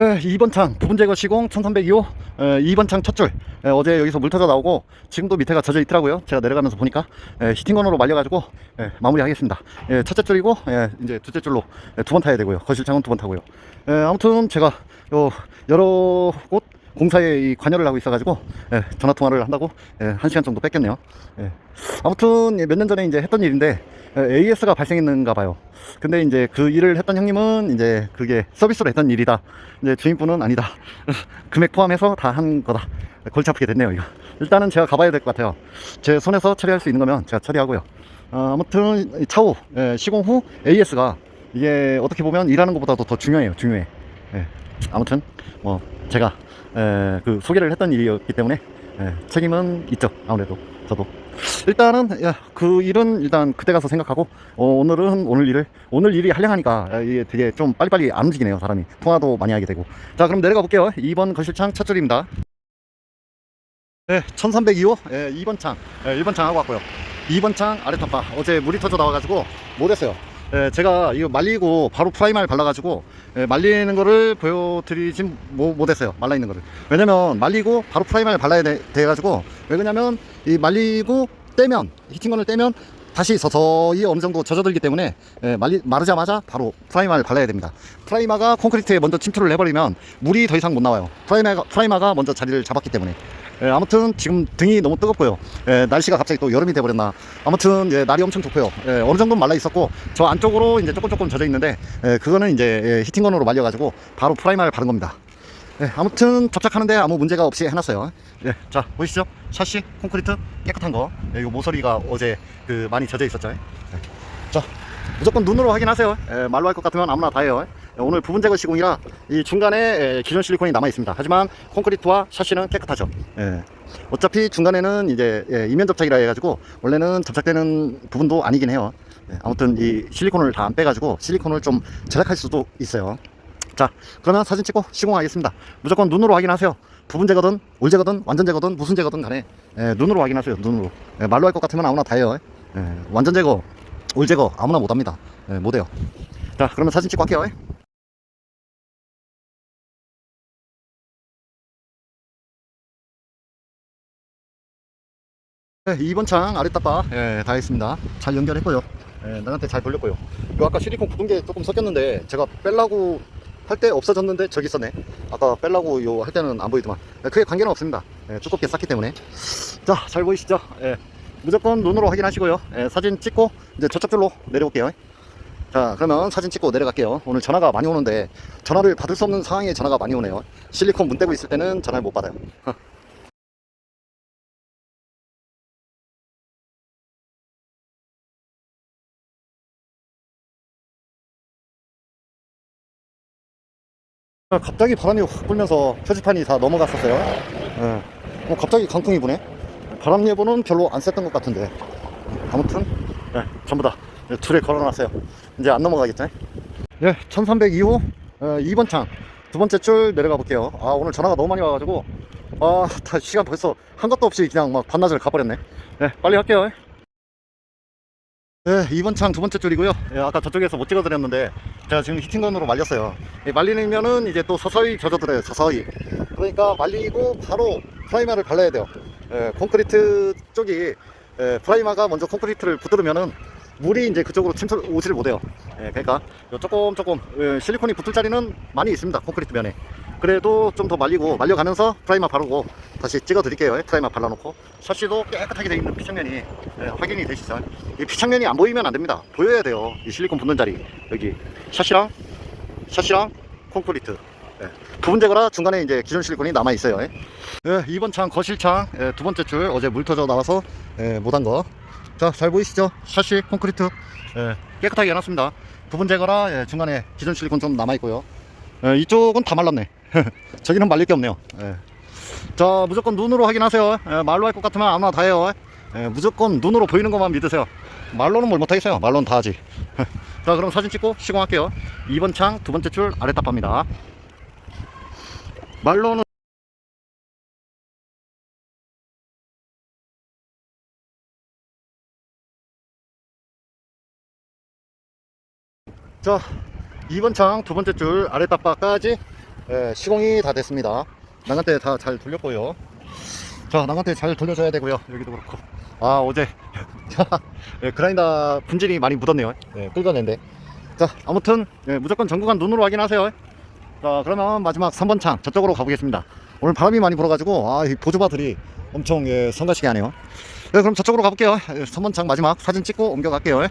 에, 2번 창 부분 제거 시공 1302호 에, 2번 창 첫줄. 에, 어제 여기서 물 터져 나오고 지금도 밑에가 젖어 있더라고요. 제가 내려가면서 보니까. 에, 히팅건으로 말려가지고 에, 마무리 하겠습니다. 에, 첫째 줄이고 에, 이제 둘째 줄로 두 번 타야 되고요. 거실 창은 두 번 타고요. 에, 아무튼 제가 요 여러 곳 공사에 이 관여를 하고 있어가지고 예, 전화 통화를 한다고 예, 한 시간 정도 뺏겼네요. 예. 아무튼 몇 년 전에 이제 했던 일인데 예, AS가 발생했는가 봐요. 근데 이제 그 일을 했던 형님은 이제 그게 서비스로 했던 일이다. 이제 주인분은 아니다. 금액 포함해서 다 한 거다. 골치 아프게 됐네요. 이거. 일단은 제가 가봐야 될 것 같아요. 제 손에서 처리할 수 있는 거면 제가 처리하고요. 어, 아무튼 이 차후 예, 시공 후 AS가 이게 어떻게 보면 일하는 것보다도 더 중요해요. 중요해. 예. 아무튼 뭐 제가 에, 그 소개를 했던 일이었기 때문에 에, 책임은 있죠 아무래도 저도 일단은 야, 그 일은 일단 그때 가서 생각하고 어, 오늘은 오늘 일을 오늘 일이 한량하니까 아, 이게 되게 좀 빨리빨리 안 움직이네요 사람이. 통화도 많이 하게 되고. 자 그럼 내려가 볼게요. 2번 거실창 첫 줄입니다. 네 1302호 예, 2번 창 예, 1번 창 하고 왔고요. 2번 창 아래 탑바 어제 물이 터져 나와가지고 못했어요. 예, 제가 이거 말리고 바로 프라이마를 발라가지고 예, 말리는 거를 보여드리진 못, 못했어요 말라 있는 거를. 왜냐면 말리고 바로 프라이마를 발라야 돼, 돼가지고 왜 그러냐면 이 말리고 떼면 히팅건을 떼면 다시 서서히 어느 정도 젖어들기 때문에 예, 말리, 마르자마자 바로 프라이마를 발라야 됩니다 프라이마가 콘크리트에 먼저 침투를 해버리면 물이 더 이상 못 나와요 프라이마가, 프라이마가 먼저 자리를 잡았기 때문에 예, 아무튼 지금 등이 너무 뜨겁고요. 예, 날씨가 갑자기 또 여름이 돼버렸나. 아무튼 예, 날이 엄청 좋고요. 예, 어느 정도 말라 있었고 저 안쪽으로 이제 조금 조금 젖어 있는데 예, 그거는 이제 예, 히팅건으로 말려가지고 바로 프라이마를 바른 겁니다. 예, 아무튼 접착하는데 아무 문제가 없이 해놨어요. 예, 자 보이시죠? 샤시 콘크리트 깨끗한 거. 예, 요 모서리가 어제 그 많이 젖어 있었죠. 예. 자 무조건 눈으로 확인하세요. 예, 말로 할 것 같으면 아무나 다 해요. 예, 오늘 부분 제거 시공이라 이 중간에 예, 기존 실리콘이 남아 있습니다. 하지만 콘크리트와 샤시는 깨끗하죠. 예. 어차피 중간에는 이제 예, 이면 접착이라 해가지고 원래는 접착되는 부분도 아니긴 해요. 예, 아무튼 이 실리콘을 다 안 빼가지고 실리콘을 좀 제작할 수도 있어요. 자, 그러면 사진 찍고 시공하겠습니다. 무조건 눈으로 확인하세요. 부분 제거든, 올 제거든, 완전 제거든, 무슨 제거든 간에 예, 눈으로 확인하세요. 눈으로. 예, 말로 할 것 같으면 아무나 다 해요. 예, 완전 제거, 올 제거 아무나 못합니다. 예, 못해요. 자, 그러면 사진 찍고 할게요. 네, 2번 창 아랫따빠 예, 다 했습니다. 잘 연결했고요. 예, 나한테 잘 돌렸고요. 요 아까 실리콘 굳은 게 조금 섞였는데 제가 뺄라고 할 때 없어졌는데 저기 있었네. 아까 뺄라고 요 할 때는 안 보이더만. 예, 크게 관계는 없습니다. 예, 두껍게 쌌기 때문에. 자, 잘 보이시죠? 예, 무조건 눈으로 확인하시고요. 예, 사진 찍고 이제 저쪽 줄로 내려올게요. 자, 그러면 사진 찍고 내려갈게요. 오늘 전화가 많이 오는데 전화를 받을 수 없는 상황에 전화가 많이 오네요. 실리콘 문 떼고 있을 때는 전화를 못 받아요. 갑자기 바람이 확 불면서 표지판이 다 넘어갔었어요. 예. 어, 갑자기 강풍이 부네. 바람 예보는 별로 안 셌던 것 같은데. 아무튼, 예, 전부 다 예, 줄에 걸어놨어요. 이제 안 넘어가겠죠? 예, 1302호, 어, 2번 창. 두 번째 줄 내려가 볼게요. 아, 오늘 전화가 너무 많이 와가지고, 아, 다 시간 벌써 한 것도 없이 그냥 막 반나절 가버렸네. 예, 빨리 할게요. 네, 2번 창 두 번째 줄이고요. 예, 아까 저쪽에서 못 찍어드렸는데 제가 지금 히팅건으로 말렸어요. 예, 말리면은 이제 또 서서히 젖어들어요. 서서히. 그러니까 말리고 바로 프라이마를 발라야 돼요. 예, 콘크리트 쪽이 예, 프라이마가 먼저 콘크리트를 붙들으면은 물이 이제 그쪽으로 침투 오지를 못해요. 예, 그러니까 요 조금 조금 예, 실리콘이 붙을 자리는 많이 있습니다. 콘크리트 면에. 그래도 좀 더 말리고 말려가면서 프라이마 바르고 다시 찍어 드릴게요. 프라이마 발라놓고 샤시도 깨끗하게 되어 있는 피창면이 예, 확인이 되시죠. 이 피창면이 안 보이면 안 됩니다. 보여야 돼요. 이 실리콘 붙는 자리 여기 샤시랑 샤시랑 콘크리트. 예, 부분 제거라 중간에 이제 기존 실리콘이 남아 있어요. 예, 2번 창 거실창 예, 두 번째 줄 어제 물 터져 나와서 예, 못한 거. 자, 잘 보이시죠? 샤시 콘크리트 예, 깨끗하게 해놨습니다. 부분 제거라 예, 중간에 기존 실리콘 좀 남아 있고요. 예, 이쪽은 다 말랐네. 저기는 말릴 게 없네요. 예. 자, 무조건 눈으로 확인하세요. 예, 말로 할 것 같으면 아무나 다 해요. 예, 무조건 눈으로 보이는 것만 믿으세요. 말로는 뭘 못하겠어요. 말로는 다 하지. 자, 그럼 사진 찍고 시공할게요. 2번 창 두 번째 줄 아래 답합니다. 말로는 자 2번 창 두 번째 줄 아래 답바까지 예, 시공이 다 됐습니다. 난간대 다 잘 돌렸고요. 자, 난간대 잘 돌려줘야 되고요. 여기도 그렇고. 아, 어제 예, 그라인더 분질이 많이 묻었네요. 예, 끌어낸데. 자, 아무튼 예, 무조건 전구간 눈으로 확인하세요. 자, 그러면 마지막 3번 창 저쪽으로 가보겠습니다. 오늘 바람이 많이 불어가지고 아, 이 보조바들이 엄청 예, 성가시게 하네요. 예, 그럼 저쪽으로 가볼게요. 예, 3번 창 마지막 사진 찍고 옮겨갈게요.